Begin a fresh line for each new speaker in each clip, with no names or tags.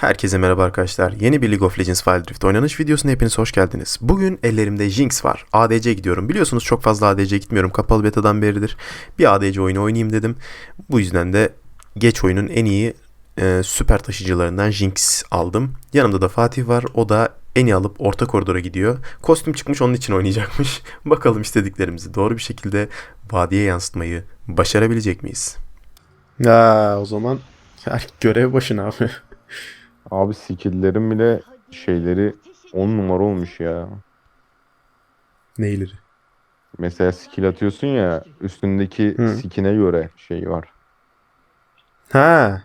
Herkese merhaba arkadaşlar. Yeni bir League of Legends Wild Rift oynanış videosuna hepiniz hoş geldiniz. Bugün ellerimde Jinx var. ADC gidiyorum. Biliyorsunuz çok fazla ADC gitmiyorum. Kapalı betadan beridir. Bir ADC oyunu oynayayım dedim. Bu yüzden de geç oyunun en iyi e, süper taşıcılarından Jinx aldım. Yanımda da Fatih var. O da en iyi alıp orta koridora gidiyor. Kostüm çıkmış onun için oynayacakmış. Bakalım istediklerimizi doğru bir şekilde vadiye yansıtmayı başarabilecek miyiz? Ya o zaman görev başına abi.
Abi skill'lerin bile şeyleri 10 numara olmuş ya.
Neyleri?
Mesela skill atıyorsun ya üstündeki
Hı.
skin'e göre şey var.
Ha.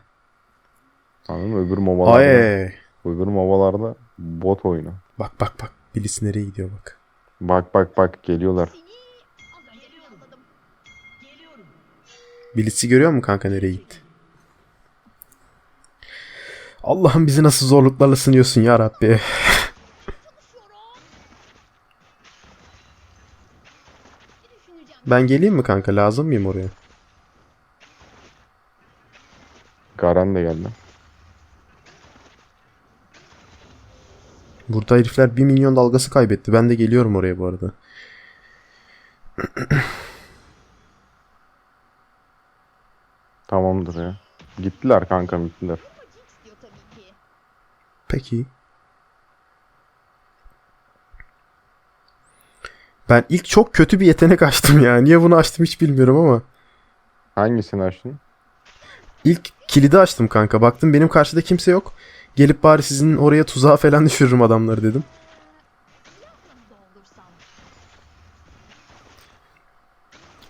Anladın mı? Öbür mobalarda,
Ay.
öbür mobalarda bot oyunu.
Bak bak bak. Bilis nereye gidiyor bak.
Bak bak bak geliyorlar.
Bilis'i görüyor musun kanka nereye gitti? Allah'ım bizi nasıl zorluklarla sınıyorsun ya Rabbi. ben geleyim mi kanka? Lazım mıyım oraya?
Garen de geldi.
Burada herifler 1 milyon dalgası kaybetti. Ben de geliyorum oraya bu arada.
Tamamdır ya. Gittiler kankam gittiler.
Peki. Ben ilk çok kötü bir yetenek açtım ya. Niye bunu açtım hiç bilmiyorum ama.
Hangisini açtın?
İlk kilidi açtım kanka. Baktım benim karşıda kimse yok. Gelip bari sizin oraya tuzağa falan düşürürüm adamları dedim.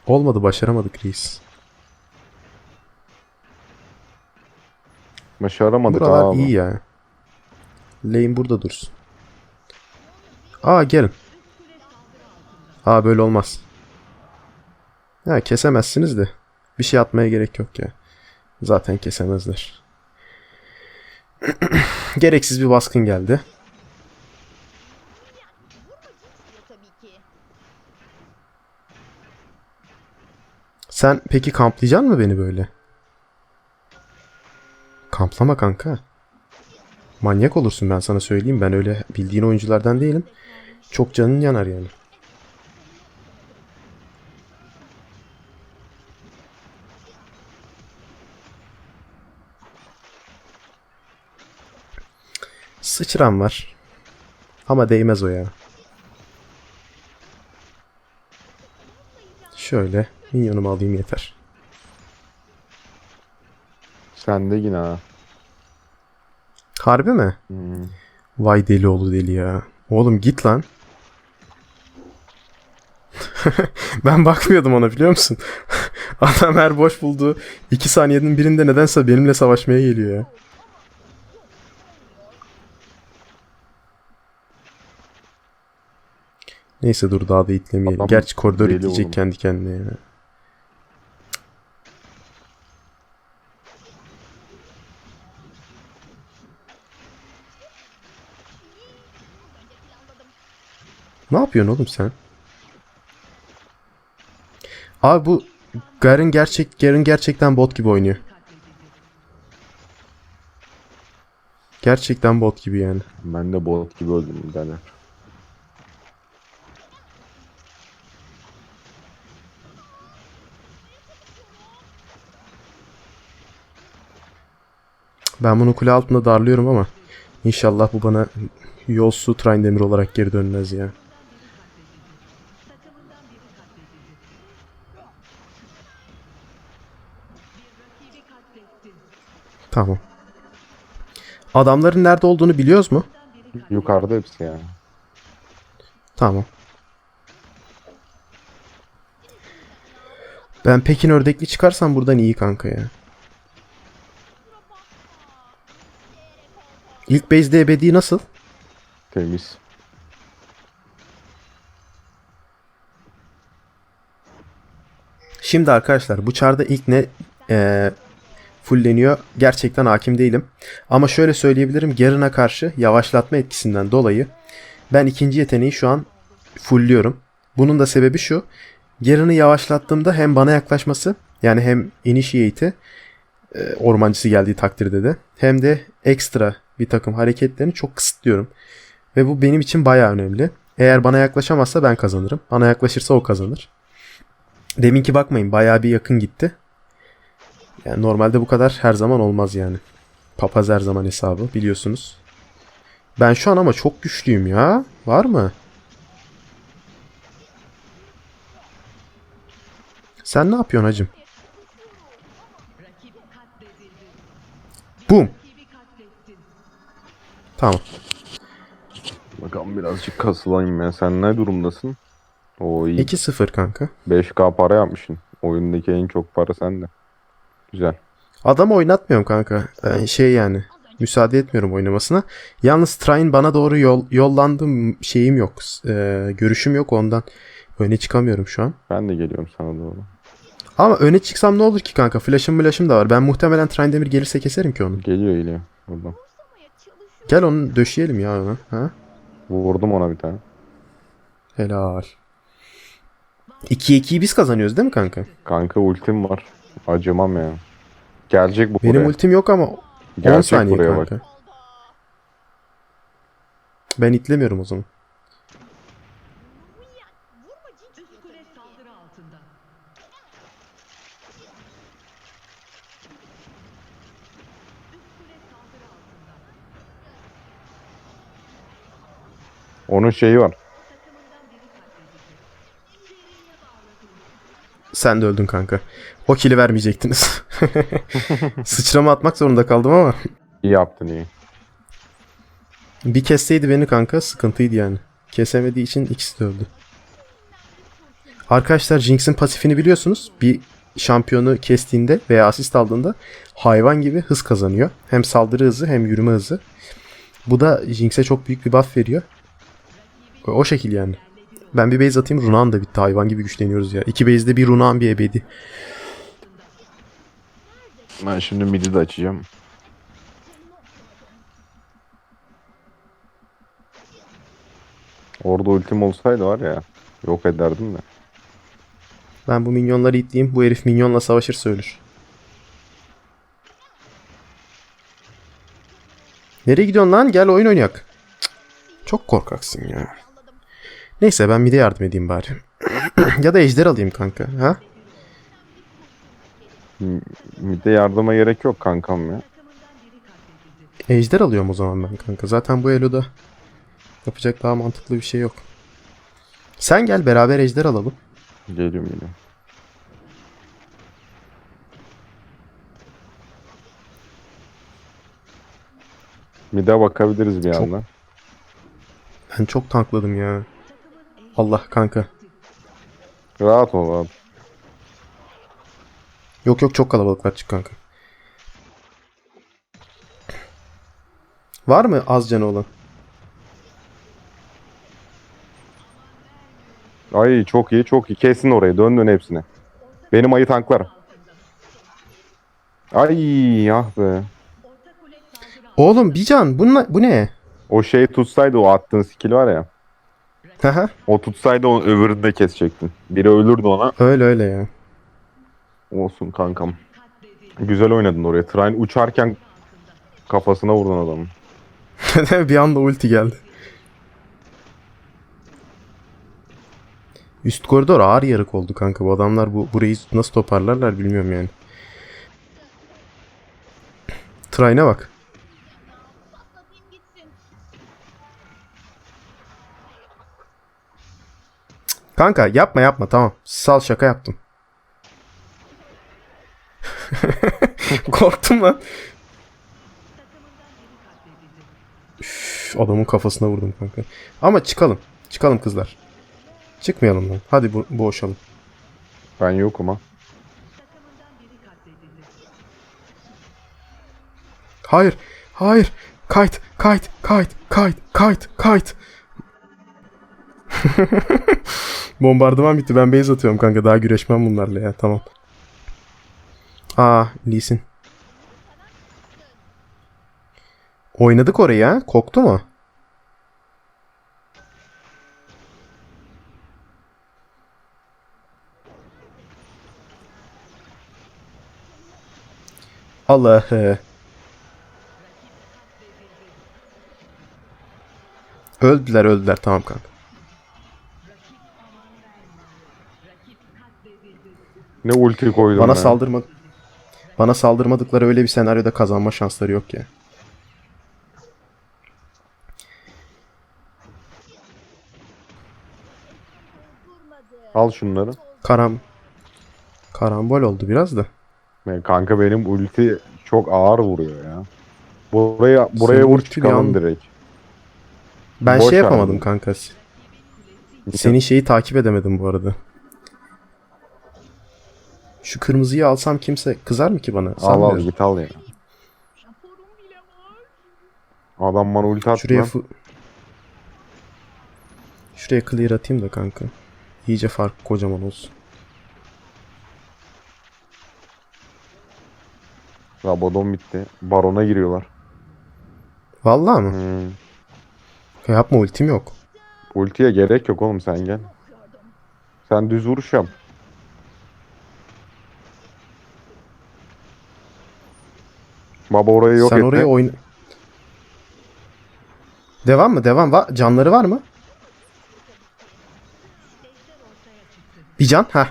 Olmadı başaramadık reis.
Başaramadık
Buralar
abi.
iyi ya. Lane burada dursun. Aa gelin. Aa böyle olmaz. Ya kesemezsiniz de. Bir şey atmaya gerek yok ya. Zaten kesemezler. Gereksiz bir baskın geldi. Sen peki kamplayacaksın mı beni böyle? Kamplama kanka. Manyak olursun ben sana söyleyeyim. Ben öyle bildiğin oyunculardan değilim. Çok canın yanar yani. Sıçram var. Ama değmez o ya. Şöyle minyonumu alayım yeter.
Sen de yine ha.
Harbi mi?
Hmm.
Vay deli oğlu deli ya. Oğlum git lan. ben bakmıyordum ona biliyor musun? Adam her boş bulduğu 2 saniyenin birinde nedense benimle savaşmaya geliyor ya. Neyse dur daha da itlemeyelim.
Adam
Gerçi koridor itleyecek
oğlum.
kendi kendine ya. Ne yapıyorsun oğlum sen? Abi bu Garen gerçek Garen gerçekten bot gibi oynuyor. Gerçekten bot gibi yani.
Ben de bot gibi öldüm tane.
Ben bunu kule altında darlıyorum ama inşallah bu bana yolsu Trindamir olarak geri dönmez ya. Tamam. Adamların nerede olduğunu biliyoruz mu?
Yukarıda hepsi yani.
Tamam. Ben Pekin ördekli çıkarsam buradan iyi kanka ya. İlk base'de ebedi nasıl?
Temiz.
Şimdi arkadaşlar bu çarda ilk ne e, fullleniyor gerçekten hakim değilim. Ama şöyle söyleyebilirim Garen'a karşı yavaşlatma etkisinden dolayı ben ikinci yeteneği şu an fullliyorum. Bunun da sebebi şu. Garen'ı yavaşlattığımda hem bana yaklaşması yani hem initiate'i e, ormancısı geldiği takdirde de hem de ekstra bir takım hareketlerini çok kısıtlıyorum. Ve bu benim için bayağı önemli. Eğer bana yaklaşamazsa ben kazanırım. Bana yaklaşırsa o kazanır. Deminki bakmayın bayağı bir yakın gitti. Yani normalde bu kadar her zaman olmaz yani. Papaz her zaman hesabı biliyorsunuz. Ben şu an ama çok güçlüyüm ya. Var mı? Sen ne yapıyorsun hacım? Boom. Tamam.
Bakalım birazcık kasılayım ben. Sen ne durumdasın? O iyi.
2-0 kanka.
5K para yapmışsın. Oyundaki en çok para sende. Güzel.
Adam oynatmıyorum kanka. Ee, şey yani. Müsaade etmiyorum oynamasına. Yalnız Train bana doğru yol, yollandım şeyim yok. Ee, görüşüm yok ondan. Öne çıkamıyorum şu an.
Ben de geliyorum sana doğru.
Ama öne çıksam ne olur ki kanka? Flash'ım flash'ım da var. Ben muhtemelen Train Demir gelirse keserim ki onu.
Geliyor geliyor.
Çalışıyor.
Gel onu döşeyelim ya ona. Ha?
Vurdum ona bir tane.
Helal. 2-2'yi biz kazanıyoruz değil mi kanka?
Kanka ultim var. Acımam ya. Gelecek bu
Benim
buraya.
ultim yok ama 10
Gelecek
saniye
buraya
kanka.
bak.
Ben itlemiyorum o zaman.
Onun şeyi var.
Sen de öldün kanka. O kili vermeyecektiniz. Sıçrama atmak zorunda kaldım ama.
İyi yaptın iyi.
Bir kesseydi beni kanka sıkıntıydı yani. Kesemediği için ikisi de öldü. Arkadaşlar Jinx'in pasifini biliyorsunuz. Bir şampiyonu kestiğinde veya asist aldığında hayvan gibi hız kazanıyor. Hem saldırı hızı hem yürüme hızı. Bu da Jinx'e çok büyük bir buff veriyor. O, şekil yani. Ben bir base atayım Runa'nın da bitti. Hayvan gibi güçleniyoruz ya. İki base'de bir Runa'nın bir ebedi.
Ben şimdi midi de açacağım. Orada ultim olsaydı var ya yok ederdim de.
Ben bu minyonları itleyeyim. Bu herif minyonla savaşırsa ölür. Nereye gidiyorsun lan? Gel oyun oynayak. Cık, Çok korkaksın ya. Neyse ben mide yardım edeyim bari. ya da ejder alayım kanka. Ha?
M- Mide yardıma gerek yok kankam ya.
Ejder alıyorum o zaman ben kanka. Zaten bu eloda yapacak daha mantıklı bir şey yok. Sen gel beraber ejder alalım.
Geliyorum yine. Mide bakabiliriz bir
Çok-
yandan.
Ben çok tankladım ya. Allah kanka.
Rahat ol rahat.
Yok yok çok kalabalıklar çık kanka. Var mı az canı olan?
Ay çok iyi çok iyi. Kesin orayı. Dön dön hepsine. Benim ayı tanklar. Ay ah be.
Oğlum bir can bu? Bu ne?
O şey tutsaydı o attığın skill var ya. O tutsaydı onu öbürünü de kesecektin. Biri ölürdü ona.
öyle öyle ya.
Olsun kankam. Güzel oynadın oraya. Train uçarken kafasına vurdun adamın.
bir anda ulti geldi. Üst koridor ağır yarık oldu kanka. Bu adamlar bu burayı nasıl toparlarlar bilmiyorum yani. Train'e bak. Kanka yapma yapma tamam. Sal şaka yaptım. Korktum lan. Üf, adamın kafasına vurdum kanka. Ama çıkalım. Çıkalım kızlar. Çıkmayalım lan. Hadi bu boğuşalım.
Ben yokum ha.
Hayır. Hayır. Kayıt. Kayıt. Kayıt. Kayıt. Kayıt. Kayıt. Bombardıman bitti. Ben base atıyorum kanka. Daha güreşmem bunlarla ya. Tamam. Aa Lee. Oynadık orayı ha. Koktu mu? Allah'ı. Öldüler öldüler tamam kanka.
Ne ulti koydum
Bana
ben.
saldırma bana saldırmadıkları öyle bir senaryoda kazanma şansları yok ya.
Al şunları.
Karam karambol oldu biraz da.
Ya kanka benim ulti çok ağır vuruyor ya. Buraya buraya
Senin
vur çıkalım
yan-
direkt.
Ben
Boş
şey yapamadım
bunu.
kanka. Senin şeyi takip edemedim bu arada. Şu kırmızıyı alsam kimse kızar mı ki bana?
Al al git al ya. Adam bana ulti attı
Şuraya
lan.
Şuraya clear atayım da kanka. İyice fark kocaman olsun.
Rabadon bitti. Barona giriyorlar.
Vallahi mı?
Hmm.
Ya Yapma ultim yok.
Ultiye gerek yok oğlum sen gel. Sen düz vuruş yap. Baba orayı yok
Sen
etti.
oraya oyna... Devam mı? Devam. Va canları var mı? Bir can. Ha.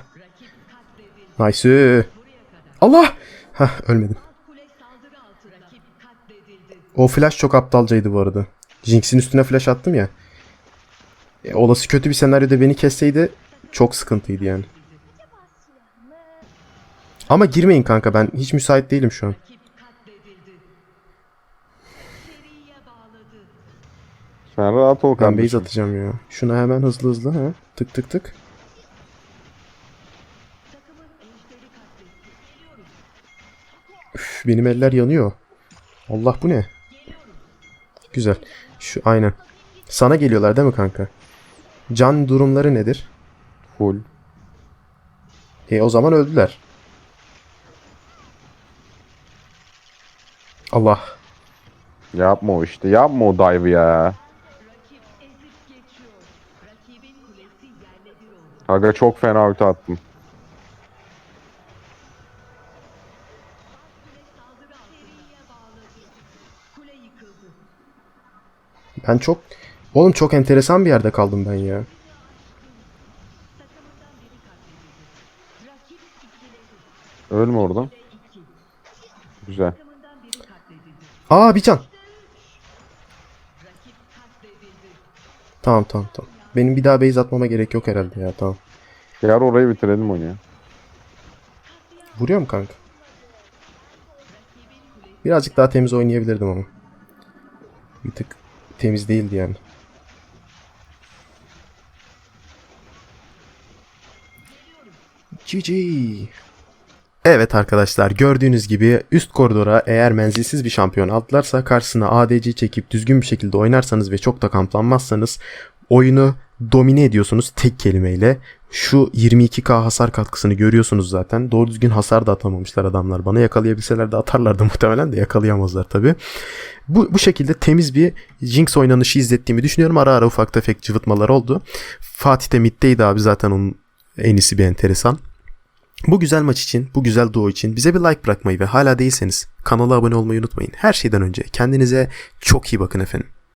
Nice. Allah. Ha ölmedim. O flash çok aptalcaydı bu arada. Jinx'in üstüne flash attım ya. E, olası kötü bir senaryoda beni kesseydi çok sıkıntıydı yani. Ama girmeyin kanka ben hiç müsait değilim şu an.
Sen rahat ol
Ben
kardeşim.
base atacağım ya. Şuna hemen hızlı hızlı ha. Tık tık tık. Üf, benim eller yanıyor. Allah bu ne? Güzel. Şu aynen. Sana geliyorlar değil mi kanka? Can durumları nedir?
Full.
E o zaman öldüler. Allah.
Yapma o işte. Yapma o dive'ı ya. Aga çok fena ulti attım.
Ben çok... Oğlum çok enteresan bir yerde kaldım ben ya.
Ölme oradan. Güzel.
Aa bir can. Tamam tamam tamam. Benim bir daha base atmama gerek yok herhalde ya tamam.
Gel orayı bitirelim onu ya.
Vuruyor mu kanka? Birazcık daha temiz oynayabilirdim ama. Bir tık temiz değildi yani. GG. Evet arkadaşlar gördüğünüz gibi üst koridora eğer menzilsiz bir şampiyon atlarsa karşısına ADC çekip düzgün bir şekilde oynarsanız ve çok da kamplanmazsanız oyunu domine ediyorsunuz tek kelimeyle. Şu 22k hasar katkısını görüyorsunuz zaten. Doğru düzgün hasar da atamamışlar adamlar. Bana yakalayabilseler de atarlardı muhtemelen de yakalayamazlar tabi. Bu, bu şekilde temiz bir Jinx oynanışı izlettiğimi düşünüyorum. Ara ara ufak tefek cıvıtmalar oldu. Fatih de middeydi abi zaten onun en iyisi bir enteresan. Bu güzel maç için, bu güzel duo için bize bir like bırakmayı ve hala değilseniz kanala abone olmayı unutmayın. Her şeyden önce kendinize çok iyi bakın efendim.